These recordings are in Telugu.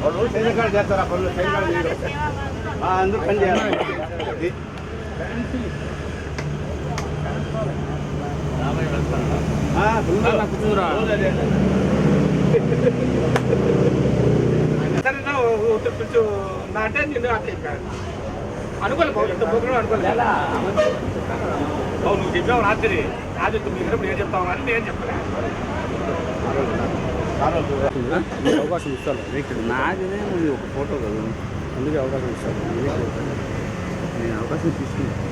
వాళ్ళు చేసిన కాడ చేస్తారు ఆ పనులు చేసిన కాడ చేయరు. ఆ, అందుకు పని చేయాలి. సరే నా అంటే నేను అంటే ఇంకా అనుకోలే బాబు ఎంత పోకడం అనుకోలే. బాబు నువ్వు చెప్పావు రాత్రి. రాత్రి తొమ్మిది గంటలకు నేను చెప్తావు అని నేను చెప్పలే. అవకాశం ఇస్తాను నాదినే ఉంది ఒక ఫోటో కదా అందుకే అవకాశం ఇస్తాను నేను అవకాశం తీసుకున్నాను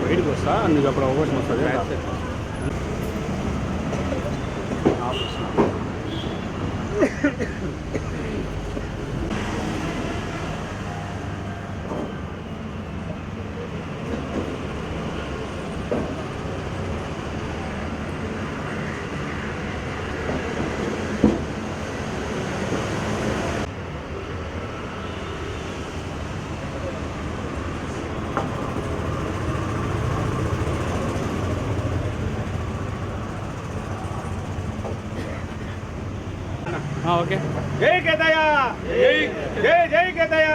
బయటకు వస్తా నీకు అప్పుడు అవకాశం వస్తుంది ఓకే. జై కేతయ్య జై జై కేతయ్య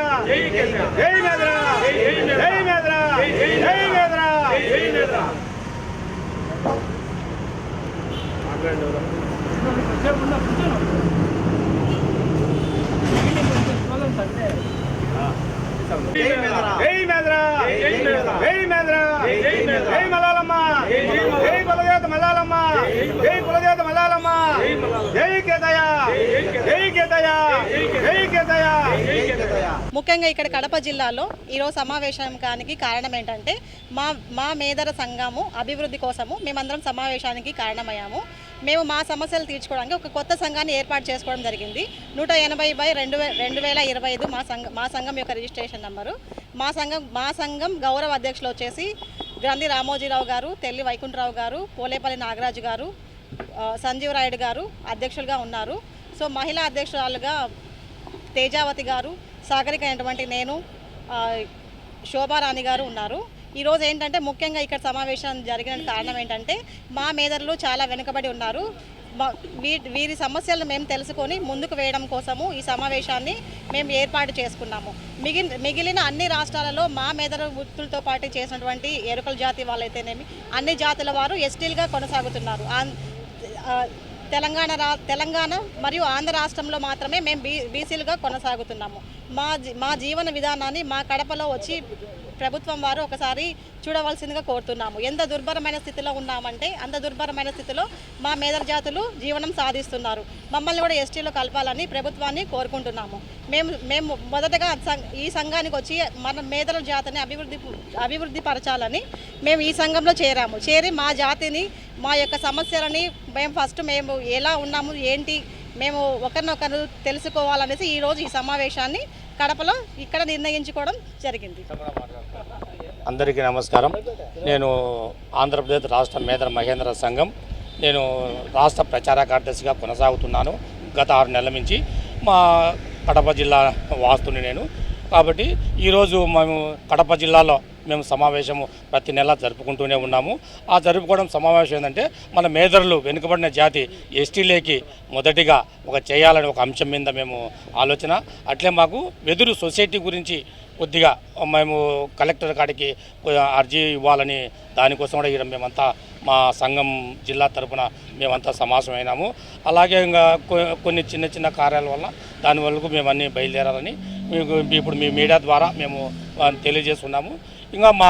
జై మేదరా జై మేదరా జై మేదరా. జై మేదరా జై మేదరా. జై మలాలమ్మ జై మలాలమ్మ. జై కులదేవత మలాలమ్మ జై కులదేవత మలాలమ్మ జై మలాలమ్మ. జై కేతయ్య జై కేతయ్య. జై కేతయ్య జై కేతయ్య. జై కేతయ్య జై కేతయ్య. ముఖ్యంగా ఇక్కడ కడప జిల్లాలో ఈరోజు సమావేశానికి కారణం ఏంటంటే మా మా మేదర సంఘము అభివృద్ధి కోసము మేమందరం సమావేశానికి కారణమయ్యాము. మేము మా సమస్యలు తీర్చుకోవడానికి ఒక కొత్త సంఘాన్ని ఏర్పాటు చేసుకోవడం జరిగింది. నూట ఎనభై బై రెండు రెండు వేల ఇరవై ఐదు మా సంఘం మా సంఘం యొక్క రిజిస్ట్రేషన్ నెంబరు. మా సంఘం మా సంఘం గౌరవ అధ్యక్షులు వచ్చేసి గ్రంథి రామోజీరావు గారు తెల్లి వైకుంఠరావు గారు పోలేపల్లి నాగరాజు గారు సంజీవ్ రాయుడు గారు అధ్యక్షులుగా ఉన్నారు. సో మహిళా అధ్యక్షురాలుగా తేజావతి గారు సాగరిక అయినటువంటి నేను శోభారాణి గారు ఉన్నారు. ఈరోజు ఏంటంటే ముఖ్యంగా ఇక్కడ సమావేశం జరిగిన కారణం ఏంటంటే మా మేదర్లు చాలా వెనుకబడి ఉన్నారు. వీ వీరి సమస్యలను మేము తెలుసుకొని ముందుకు వేయడం కోసము ఈ సమావేశాన్ని మేము ఏర్పాటు చేసుకున్నాము. మిగిలిన మిగిలిన అన్ని రాష్ట్రాలలో మా మేదర వృత్తులతో పాటు చేసినటువంటి ఎరుకల జాతి వాళ్ళైతేనేమి అన్ని జాతుల వారు ఎస్టీలుగా కొనసాగుతున్నారు. తెలంగాణ రా తెలంగాణ మరియు ఆంధ్ర రాష్ట్రంలో మాత్రమే మేము బీ బీసీలుగా కొనసాగుతున్నాము. మా జీ- మా జీవన విధానాన్ని మా కడపలో వచ్చి ప్రభుత్వం వారు ఒకసారి చూడవలసిందిగా కోరుతున్నాము. ఎంత దుర్భరమైన స్థితిలో ఉన్నామంటే అంత దుర్భరమైన స్థితిలో మా మేదర్ జాతులు జీవనం సాధిస్తున్నారు. మమ్మల్ని కూడా ఎస్టీలో కలపాలని ప్రభుత్వాన్ని కోరుకుంటున్నాము. మేము మేము మొదటగా ఈ సంఘానికి వచ్చి మన మేదర జాతిని అభివృద్ధి అభివృద్ధి పరచాలని మేము ఈ సంఘంలో చేరాము. చేరి మా జాతిని మా యొక్క సమస్యలని మేము ఫస్ట్ మేము ఎలా ఉన్నాము ఏంటి మేము ఒకరినొకరు తెలుసుకోవాలనేసి ఈరోజు ఈ సమావేశాన్ని కడపలో ఇక్కడ నిర్ణయించుకోవడం జరిగింది. అందరికీ నమస్కారం. నేను ఆంధ్రప్రదేశ్ రాష్ట్ర మేధర మహేంద్ర సంఘం. నేను రాష్ట్ర ప్రచార కార్యదర్శిగా కొనసాగుతున్నాను గత ఆరు నెలల నుంచి. మా కడప జిల్లా వాస్తుని నేను. కాబట్టి ఈరోజు మేము కడప జిల్లాలో మేము సమావేశము ప్రతి నెల జరుపుకుంటూనే ఉన్నాము. ఆ జరుపుకోవడం సమావేశం ఏంటంటే మన మేధరులు వెనుకబడిన జాతి ఎస్టీలేకి మొదటిగా ఒక చేయాలని ఒక అంశం మీద మేము ఆలోచన. అట్లే మాకు వెదురు సొసైటీ గురించి కొద్దిగా మేము కలెక్టర్ కాడికి అర్జీ ఇవ్వాలని దానికోసం కూడా ఇక్కడ మేమంతా మా సంఘం జిల్లా తరపున మేమంతా సమాసమైనాము అలాగే ఇంకా కొన్ని చిన్న చిన్న కార్యాల వల్ల దాని వరకు మేము అన్నీ బయలుదేరాలని మీకు ఇప్పుడు మీ మీడియా ద్వారా మేము తెలియజేస్తున్నాము. ఇంకా మా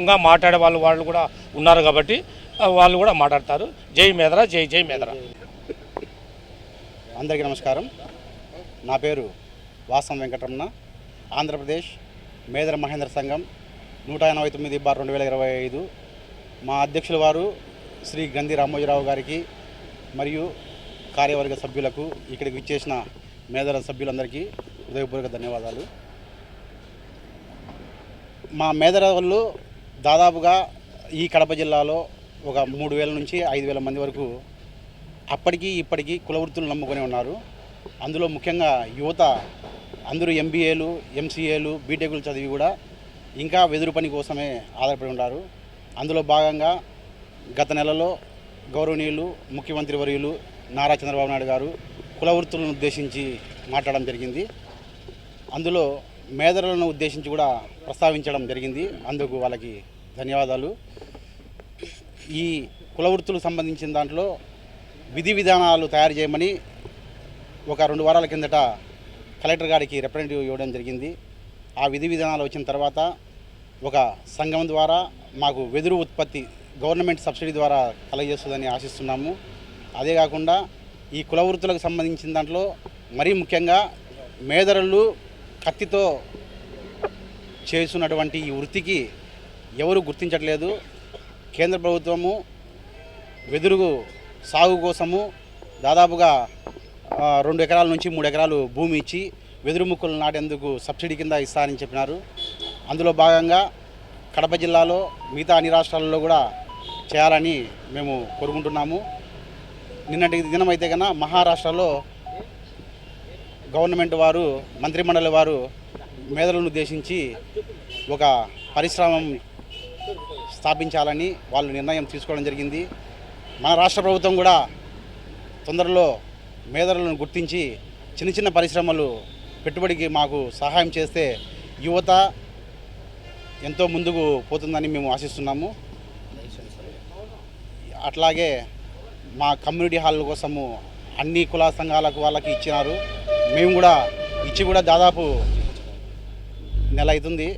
ఇంకా మాట్లాడే వాళ్ళు వాళ్ళు కూడా ఉన్నారు కాబట్టి వాళ్ళు కూడా మాట్లాడతారు. జై మేదరా జై జై మేదరా అందరికీ నమస్కారం. నా పేరు వాసం వెంకటరమణ. ఆంధ్రప్రదేశ్ మేదర మహేంద్ర సంఘం నూట ఎనభై తొమ్మిది బార్ రెండు వేల ఇరవై ఐదు. మా అధ్యక్షుల వారు శ్రీ గంధి రామోజీరావు గారికి మరియు కార్యవర్గ సభ్యులకు ఇక్కడికి ఇచ్చేసిన మేదర సభ్యులందరికీ హృదయపూర్వక ధన్యవాదాలు. మా మేదర వాళ్ళు దాదాపుగా ఈ కడప జిల్లాలో ఒక మూడు వేల నుంచి ఐదు వేల మంది వరకు అప్పటికి ఇప్పటికీ కుల వృత్తులు నమ్ముకొని ఉన్నారు. అందులో ముఖ్యంగా యువత అందరూ ఎంబీఏలు ఎంసీఏలు బీటెక్లు చదివి కూడా ఇంకా వెదురు పని కోసమే ఆధారపడి ఉన్నారు. అందులో భాగంగా గత నెలలో గౌరవనీయులు ముఖ్యమంత్రి వర్యులు నారా చంద్రబాబు నాయుడు గారు కుల వృత్తులను ఉద్దేశించి మాట్లాడడం జరిగింది. అందులో మేధరులను ఉద్దేశించి కూడా ప్రస్తావించడం జరిగింది. అందుకు వాళ్ళకి ధన్యవాదాలు. ఈ కుల వృత్తులకు సంబంధించిన దాంట్లో విధి విధానాలు తయారు చేయమని ఒక రెండు వారాల కిందట కలెక్టర్ గారికి రిప్రజెంటేటివ్ ఇవ్వడం జరిగింది. ఆ విధి విధానాలు వచ్చిన తర్వాత ఒక సంఘం ద్వారా మాకు వెదురు ఉత్పత్తి గవర్నమెంట్ సబ్సిడీ ద్వారా కలగజేస్తుందని ఆశిస్తున్నాము. అదే కాకుండా ఈ కుల వృత్తులకు సంబంధించిన దాంట్లో మరీ ముఖ్యంగా మేదరళ్ళు కత్తితో చేస్తున్నటువంటి ఈ వృత్తికి ఎవరు గుర్తించట్లేదు. కేంద్ర ప్రభుత్వము వెదురు సాగు కోసము దాదాపుగా రెండు ఎకరాల నుంచి మూడు ఎకరాలు భూమి ఇచ్చి వెదురు ముక్కలు నాటేందుకు సబ్సిడీ కింద ఇస్తారని చెప్పినారు. అందులో భాగంగా కడప జిల్లాలో మిగతా అన్ని రాష్ట్రాలలో కూడా చేయాలని మేము కోరుకుంటున్నాము. నిన్నటి దినం అయితే కన్నా మహారాష్ట్రలో గవర్నమెంట్ వారు మంత్రిమండలి వారు మేధలను ఉద్దేశించి ఒక పరిశ్రమ స్థాపించాలని వాళ్ళు నిర్ణయం తీసుకోవడం జరిగింది. మన రాష్ట్ర ప్రభుత్వం కూడా తొందరలో మేధలను గుర్తించి చిన్న చిన్న పరిశ్రమలు పెట్టుబడికి మాకు సహాయం చేస్తే యువత ఎంతో ముందుకు పోతుందని మేము ఆశిస్తున్నాము. అట్లాగే మా కమ్యూనిటీ హాల్ కోసము అన్ని కుల సంఘాలకు వాళ్ళకి ఇచ్చినారు. మేము కూడా ఇచ్చి కూడా దాదాపు నెల అవుతుంది.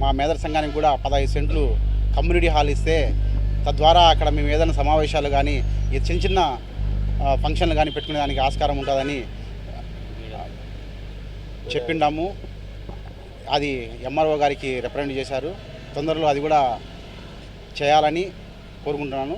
మా మేదర్ సంఘానికి కూడా పదహైదు సెంట్లు కమ్యూనిటీ హాల్ ఇస్తే తద్వారా అక్కడ మేము ఏదైనా సమావేశాలు కానీ చిన్న చిన్న ఫంక్షన్లు కానీ పెట్టుకునే దానికి ఆస్కారం ఉంటుందని చెప్పిండాము. అది ఎంఆర్ఓ గారికి రిప్రజెంట్ చేశారు. తొందరలో అది కూడా చేయాలని కోరుకుంటున్నాను.